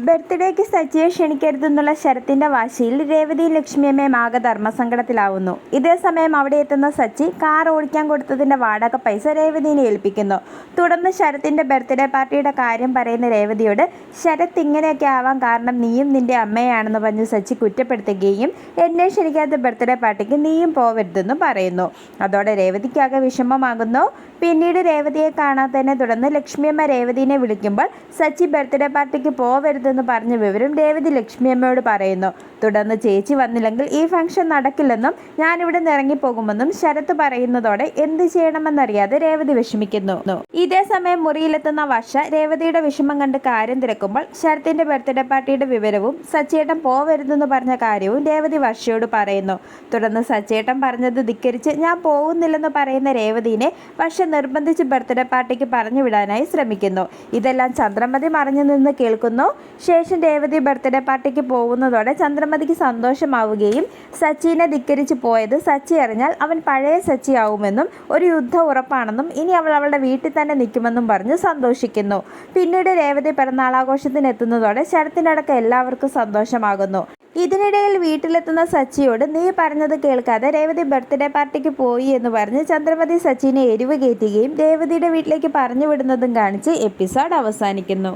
ബർത്ത്ഡേക്ക് സച്ചിയെ ക്ഷണിക്കരുതെന്നുള്ള ശരത്തിന്റെ വാശിയിൽ രേവതി ലക്ഷ്മിയമ്മ ആകെ ധർമ്മസങ്കടത്തിലാവുന്നു. ഇതേസമയം അവിടെ എത്തുന്ന സച്ചി കാർ ഓടിക്കാൻ കൊടുത്തതിന്റെ വാടക പൈസ രേവതിനെ ഏൽപ്പിക്കുന്നു. തുടർന്ന് ശരത്തിന്റെ ബർത്ത്ഡേ പാർട്ടിയുടെ കാര്യം പറയുന്ന രേവതിയോട് ശരത് ഇങ്ങനെയൊക്കെ ആവാൻ കാരണം നീയും നിന്റെ അമ്മയാണെന്ന് പറഞ്ഞ് സച്ചി കുറ്റപ്പെടുത്തുകയും എന്നെ ക്ഷണിക്കാത്ത ബർത്ത്ഡേ പാർട്ടിക്ക് നീയും പോവരുതെന്ന് പറയുന്നു. അതോടെ രേവതിക്കാകെ വിഷമമാകുന്നു. പിന്നീട് രേവതിയെ കാണാത്തതിനെ തുടർന്ന് ലക്ഷ്മിയമ്മ രേവതിനെ വിളിക്കുമ്പോൾ സച്ചി ബർത്ത്ഡേ പാർട്ടിക്ക് പോവരുതെന്ന് പറഞ്ഞ വിവരം രേവതി ലക്ഷ്മിയമ്മയോട് പറയുന്നു. തുടർന്ന് ചേച്ചി വന്നില്ലെങ്കിൽ ഈ ഫംഗ്ഷൻ നടക്കില്ലെന്നും ഞാനിവിടെ നിന്ന് ഇറങ്ങിപ്പോകുമെന്നും ശരത്ത് പറയുന്നതോടെ എന്ത് ചെയ്യണമെന്നറിയാതെ രേവതി വിഷമിക്കുന്നു. ഇതേ സമയം മുറിയിലെത്തുന്ന വർഷ രേവതിയുടെ വിഷമം കണ്ട് കാര്യം തിരക്കുമ്പോൾ ശരത്തിന്റെ ബർത്ത്ഡേ പാർട്ടിയുടെ വിവരവും സച്ചേട്ടൻ പോവരുതെന്ന് പറഞ്ഞ കാര്യവും രേവതി വർഷയോട് പറയുന്നു. തുടർന്ന് സച്ചേട്ടൻ പറഞ്ഞത് ധിക്കരിച്ച് ഞാൻ പോകുന്നില്ലെന്ന് പറയുന്ന രേവതിനെ വർഷ നിർബന്ധിച്ച് ബർത്ത്ഡേ പാർട്ടിക്ക് പറഞ്ഞു വിടാനായി ശ്രമിക്കുന്നു. ഇതെല്ലാം ചന്ദ്രമതി മറിഞ്ഞു നിന്ന് കേൾക്കുന്നു. ശേഷം രേവതി ബർത്ത്ഡേ പാർട്ടിക്ക് പോകുന്നതോടെ ചന്ദ്രമതിക്ക് സന്തോഷമാവുകയും സച്ചിനെ ധിക്കരിച്ച് പോയത് സച്ചി അറിഞ്ഞാൽ അവൻ പഴയ സച്ചിയാവുമെന്നും ഒരു യുദ്ധ ഉറപ്പാണെന്നും ഇനി അവൾ അവളുടെ വീട്ടിൽ തന്നെ നിൽക്കുമെന്നും പറഞ്ഞ് സന്തോഷിക്കുന്നു. പിന്നീട് രേവതി പിറന്നാളാഘോഷത്തിന് എത്തുന്നതോടെ ശരത്തിനടക്കം എല്ലാവർക്കും സന്തോഷമാകുന്നു. ഇതിനിടയിൽ വീട്ടിലെത്തുന്ന സച്ചിയോട് നീ പറഞ്ഞത് കേൾക്കാതെ രേവതി ബർത്ത്ഡേ പാർട്ടിക്ക് പോയി എന്ന് പറഞ്ഞ് ചന്ദ്രമതി സച്ചിനെ എരിവ് കയറ്റുകയും രേവതിയുടെ വീട്ടിലേക്ക് പറഞ്ഞു വിടുന്നതും കാണിച്ച് എപ്പിസോഡ് അവസാനിക്കുന്നു.